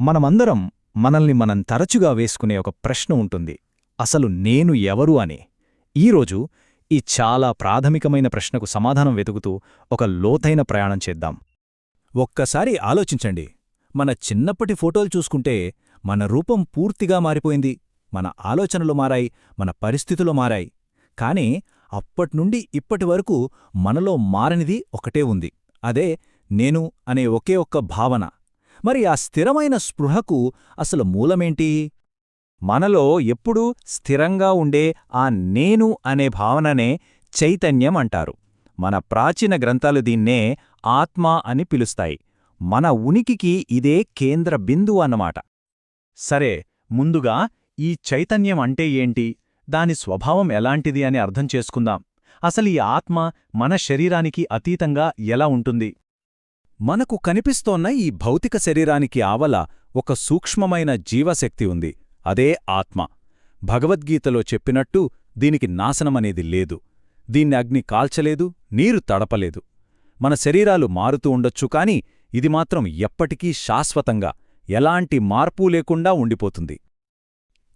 మనమందరం మనల్ని మనం తరచుగా వేసుకునే ఒక ప్రశ్న ఉంటుంది. అసలు నేను ఎవరు అని. ఈరోజు ఈ చాలా ప్రాథమికమైన ప్రశ్నకు సమాధానం వెతుకుతూ ఒక లోతైన ప్రయాణం చేద్దాం. ఒక్కసారి ఆలోచించండి. మన చిన్నప్పటి ఫోటోలు చూసుకుంటే మన రూపం పూర్తిగా మారిపోయింది. మన ఆలోచనలు మారాయి మన పరిస్థితులు మారాయి. కానీ అప్పట్నుండి ఇప్పటి వరకు మనలో మారనిది ఒకటే ఉంది. అదే నేను అనే ఒకే ఒక్క భావన. మరి ఆ స్థిరమైన స్పృహకు అసలు మూలమేంటి? మనలో ఎప్పుడూ స్థిరంగా ఉండే ఆ నేను అనే భావననే చైతన్యం అంటారు. మన ప్రాచీన గ్రంథాలు దీన్నే ఆత్మ అని పిలుస్తాయి. మన ఉనికికి ఇదే కేంద్ర బిందువు అన్నమాట. సరే ముందుగా ఈ చైతన్యం అంటే ఏంటి? దాని స్వభావం ఎలాంటిది అని అర్థం చేసుకుందాం. అసలు ఈ ఆత్మ మన శరీరానికి అతీతంగా ఎలా ఉంటుంది? మనకు కనిపిస్తోన్న ఈ భౌతిక శరీరానికి ఆవల ఒక సూక్ష్మమైన జీవశక్తి ఉంది అదే ఆత్మ. భగవద్గీతలో చెప్పినట్టు దీనికి నాశనమనేది లేదు. దీన్ని అగ్ని కాల్చలేదు నీరు తడపలేదు. మన శరీరాలు మారుతూ ఉండొచ్చు కాని ఇది మాత్రం ఎప్పటికీ శాశ్వతంగా ఎలాంటి మార్పూ లేకుండా ఉండిపోతుంది.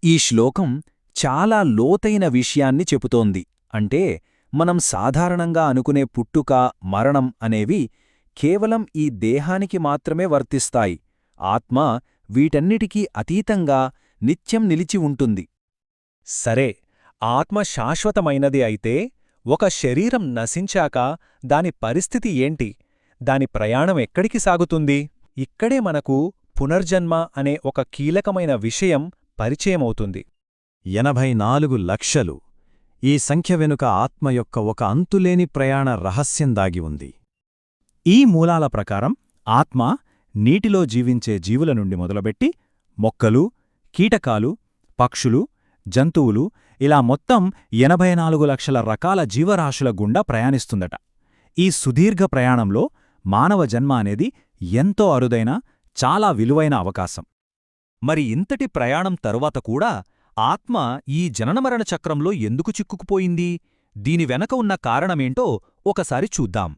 ఈ శ్లోకం చాలా లోతైన విషయాన్ని చెబుతోంది. అంటే మనం సాధారణంగా అనుకునే పుట్టుక మరణం అనేవి కేవలం ఈ దేహానికి మాత్రమే వర్తిస్తాయి. ఆత్మ వీటన్నిటికీ అతీతంగా నిత్యం నిలిచి ఉంటుంది. సరే ఆత్మ శాశ్వతమైనది అయితే ఒక శరీరం నశించాక దాని పరిస్థితి ఏంటి? దాని ప్రయాణం ఎక్కడికి సాగుతుంది? ఇక్కడే మనకు పునర్జన్మ అనే ఒక కీలకమైన విషయం పరిచయమవుతుంది. ఎనభై నాలుగు లక్షలు. ఈ సంఖ్య వెనుక ఆత్మ యొక్క ఒక అంతులేని ప్రయాణ రహస్యం దాగి ఉంది. ఈ మూలాల ప్రకారం ఆత్మ నీటిలో జీవించే జీవుల నుండి మొదలుపెట్టి మొక్కలు కీటకాలు పక్షులు జంతువులు ఇలా మొత్తం ఎనభై నాలుగు లక్షల రకాల జీవరాశుల గుండా ప్రయాణిస్తుందట. ఈ సుదీర్ఘ ప్రయాణంలో మానవ జన్మ అనేది ఎంతో అరుదైన చాలా విలువైన అవకాశం. మరి ఇంతటి ప్రయాణం తరువాత కూడా ఆత్మ ఈ జననమరణ చక్రంలో ఎందుకు చిక్కుకుపోయింది? దీని వెనక ఉన్న కారణమేంటో ఒకసారి చూద్దాం.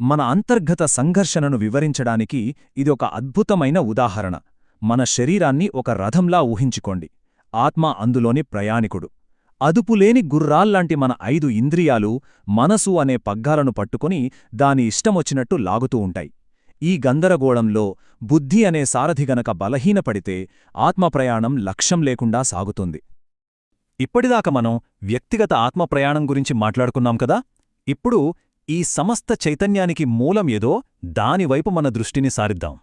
మన అంతర్గత సంఘర్షణను వివరించడానికి ఇది ఒక అద్భుతమైన ఉదాహరణ. మన శరీరాన్ని ఒక రథంలా ఊహించుకోండి. ఆత్మ అందులోని ప్రయాణికుడు. అదుపులేని గుర్రాల్లాంటి మన ఐదు ఇంద్రియాలు మనసు అనే పగ్గాలను పట్టుకుని దాని ఇష్టమొచ్చినట్టు లాగుతూ ఉంటాయి. ఈ గందరగోళంలో బుద్ధి అనే సారథి గనక బలహీనపడితే ఆత్మప్రయాణం లక్ష్యం లేకుండా సాగుతుంది. ఇప్పటిదాకా మనం వ్యక్తిగత ఆత్మప్రయాణం గురించి మాట్లాడుకున్నాం కదా? ఇప్పుడు ఈ సమస్త చైతన్యానికి మూలం ఏదో దానివైపు మన దృష్టిని సారిద్దాం.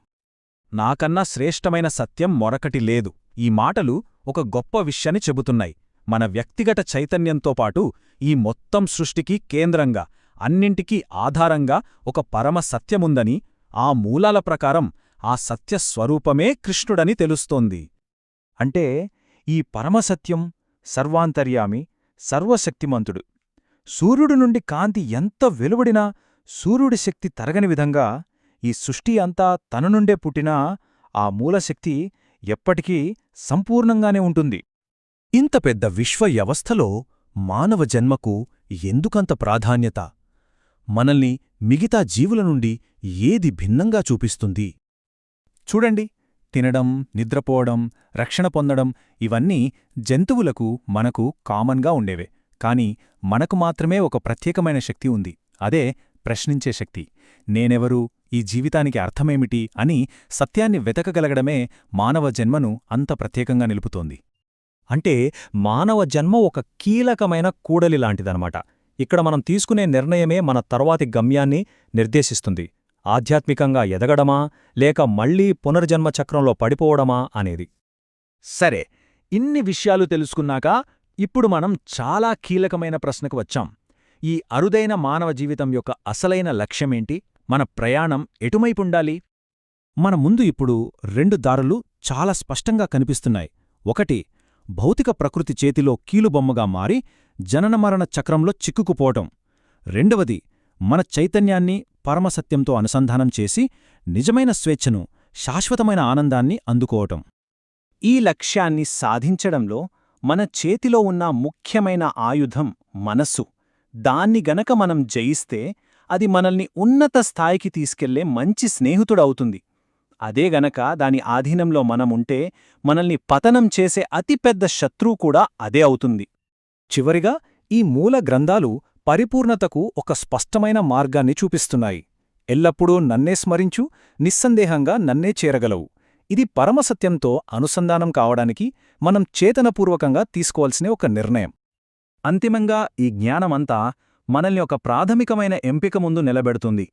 నాకన్నా శ్రేష్టమైన సత్యం మొరకటి లేదు. ఈ మాటలు ఒక గొప్ప విషయాన్ని చెబుతున్నాయి. మన వ్యక్తిగత చైతన్యంతో పాటు ఈ మొత్తం సృష్టికి కేంద్రంగా అన్నింటికీ ఆధారంగా ఒక పరమ సత్యముందని ఆ మూలాల ప్రకారం ఆ సత్యస్వరూపమే కృష్ణుడని తెలుస్తోంది. అంటే ఈ పరమసత్యం సర్వాంతర్యామి సర్వశక్తిమంతుడు. సూర్యుడి నుండి కాంతి ఎంత వెలువడినా సూర్యుడి శక్తి తరగని విధంగా ఈ సృష్టి అంతా తన నుండే పుట్టినా ఆ మూలశక్తి ఎప్పటికీ సంపూర్ణంగానే ఉంటుంది. ఇంత పెద్ద విశ్వ వ్యవస్థలో మానవ జన్మకు ఎందుకంత ప్రాధాన్యత? మనల్ని మిగతా జీవుల నుండి ఏది భిన్నంగా చూపిస్తుంది? చూడండి తినడం నిద్రపోవడం రక్షణ పొందడం ఇవన్నీ జంతువులకు మనకు కామన్గా ఉండేవే. కాని మనకు మాత్రమే ఒక ప్రత్యేకమైన శక్తి ఉంది. అదే ప్రశ్నించే శక్తి. నేనెవరు? ఈ జీవితానికి అర్థమేమిటి? అని సత్యాన్ని వెతకగలగడమే మానవ జన్మను అంత ప్రత్యేకంగా నిలుపుతోంది. అంటే మానవ జన్మ ఒక కీలకమైన కూడలి లాంటిదనమాట ఇక్కడ మనం తీసుకునే నిర్ణయమే మన తర్వాతి గమ్యాన్ని నిర్దేశిస్తుంది. ఆధ్యాత్మికంగా ఎదగడమా? లేక మళ్ళీ పునర్జన్మ చక్రంలో పడిపోవడమా? అనేది. సరే ఇన్ని విషయాలు తెలుసుకున్నాక ఇప్పుడు మనం చాలా కీలకమైన ప్రశ్నకు వచ్చాం. ఈ అరుదైన మానవ జీవితం యొక్క అసలైన లక్ష్యమేంటి? మన ప్రయాణం ఎటుమైపుండాలి మన ముందు ఇప్పుడు రెండు దారులు చాలా స్పష్టంగా కనిపిస్తున్నాయి. ఒకటి భౌతిక ప్రకృతి చేతిలో కీలుబొమ్మగా మారి జననమరణ చక్రంలో చిక్కుకుపోవటం. రెండవది మన చైతన్యాన్ని పరమసత్యంతో అనుసంధానం చేసి నిజమైన స్వేచ్ఛను శాశ్వతమైన ఆనందాన్ని అందుకోవటం. ఈ లక్ష్యాన్ని సాధించడంలో మన చేతిలో ఉన్న ముఖ్యమైన ఆయుధం మనస్సు. దాన్ని గనక మనం జయిస్తే అది మనల్ని ఉన్నత స్థాయికి తీసుకెళ్ళే మంచి స్నేహితుడవుతుంది. అదే గనక దాని ఆధీనంలో మనముంటే మనల్ని పతనం చేసే అతిపెద్ద శత్రువు కూడా అదే అవుతుంది. చివరిగా ఈ మూల గ్రంథాలు పరిపూర్ణతకు ఒక స్పష్టమైన మార్గాన్ని చూపిస్తున్నాయి. ఎల్లప్పుడూ నన్నే స్మరించు నిస్సందేహంగా నన్నే చేరగలవు. ఇది పరమసత్యంతో అనుసంధానం కావడానికి మనం చేతనపూర్వకంగా తీసుకోవాల్సిన ఒక నిర్ణయం. అంతిమంగా ఈ జ్ఞానమంతా మనల్ని ఒక ప్రాథమికమైన ఎంపిక ముందు నిలబెడుతుంది.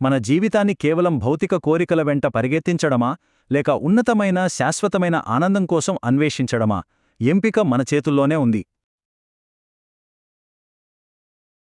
మన జీవితాన్ని కేవలం భౌతిక కోరికల వెంట పరిగెత్తించడమా లేక ఉన్నతమైన శాశ్వతమైన ఆనందం కోసం అన్వేషించడమా ఎంపిక మన చేతుల్లోనే ఉంది.